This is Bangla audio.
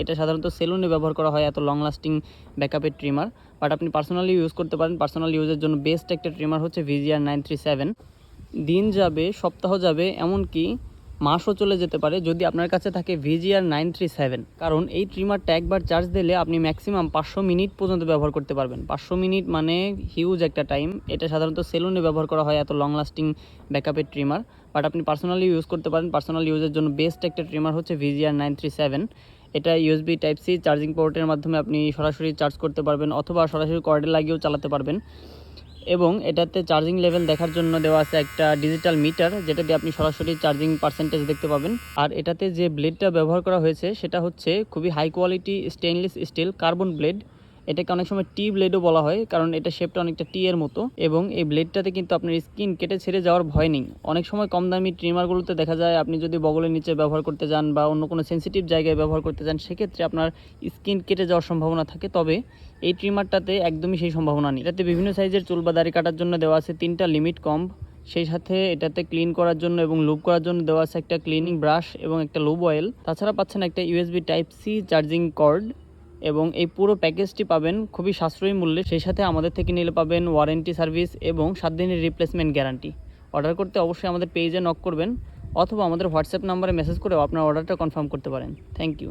এটা সাধারণত সেলুনে ব্যবহার করা হয় এত লং লাস্টিং ব্যাকআপের ট্রিমার বাট আপনি পার্সোনালি ইউজ করতে পারেন। পার্সোনাল ইউজের জন্য বেস্ট একটা ট্রিমার হচ্ছে ভিজিআর নাইন থ্রি সেভেন দিন যাবে, সপ্তাহ যাবে, এমনকি মাসও চলে যেতে পারে যদি আপনার কাছে থাকে ভিজিআর নাইন থ্রি সেভেন কারণ এই ট্রিমারটা একবার চার্জ দিলে আপনি ম্যাক্সিমাম পাঁচশো মিনিট পর্যন্ত ব্যবহার করতে পারবেন। পাঁচশো মিনিট মানে হিউজ একটা টাইম এটা সাধারণত সেলুনে ব্যবহার করা হয় এত লং লাস্টিং ব্যাকআপের ট্রিমার বাট আপনি পার্সোনালি ইউজ করতে পারেন। পার্সোনাল ইউজের জন্য বেস্ট একটা ট্রিমার হচ্ছে ভিজিআর নাইন থ্রি সেভেন এটা ইউএসবি টাইপ সি চার্জিং পোর্টের মাধ্যমে আপনি সরাসরি চার্জ করতে পারবেন অথবা সরাসরি কর্ডে লাগিয়েও চালাতে পারবেন। এবং এটাতে চার্জিং লেভেল দেখার জন্য দেওয়া আছে একটা ডিজিটাল মিটার যেটা দিয়ে আপনি সরাসরি চার্জিং পার্সেন্টেজ দেখতে পাবেন। আর এটাতে যে ব্লেডটা ব্যবহার করা হয়েছে, সেটা হচ্ছে খুবই high quality stainless steel carbon blade এটাকে অনেক সময় টি ব্লেডও বলা হয়, কারণ এটা শেপটা অনেকটা টি এর মতো, এবং এই ব্লেডটাতে কিন্তু আপনার স্কিন কেটে ছেড়ে যাওয়ার ভয় নেই। অনেক সময় কম দামি ট্রিমারগুলোতে দেখা যায়, আপনি যদি বগলের নিচে ব্যবহার করতে যান বা অন্য কোনো সেন্সিটিভ জায়গায় ব্যবহার করতে যান, সেক্ষেত্রে আপনার স্কিন কেটে যাওয়ার সম্ভাবনা থাকে। তবে এই ট্রিমারটাতে একদমই সেই সম্ভাবনা নেই। এটাতে বিভিন্ন সাইজের চুল বা দাড়ি কাটার জন্য দেওয়া আছে তিনটা লিমিট কম্ব সেই সাথে এটাতে ক্লিন করার জন্য এবং লুপ করার জন্য দেওয়া আছে একটা ক্লিনিং ব্রাশ এবং একটা লুব অয়েল তাছাড়া পাচ্ছেন একটা USB type C charging cord এবং এই পুরো প্যাকেজটি পাবেন খুবই সাশ্রয়ী মূল্যে। সেই সাথে আমাদের থেকে নিলে পাবেন ওয়ারেন্টি সার্ভিস এবং সাত দিনের রিপ্লেসমেন্ট গ্যারান্টি অর্ডার করতে অবশ্যই আমাদের পেজে নক করবেন, অথবা আমাদের হোয়াটসঅ্যাপ নাম্বারে মেসেজ করেও আপনার অর্ডারটা কনফার্ম করতে পারেন। Thank you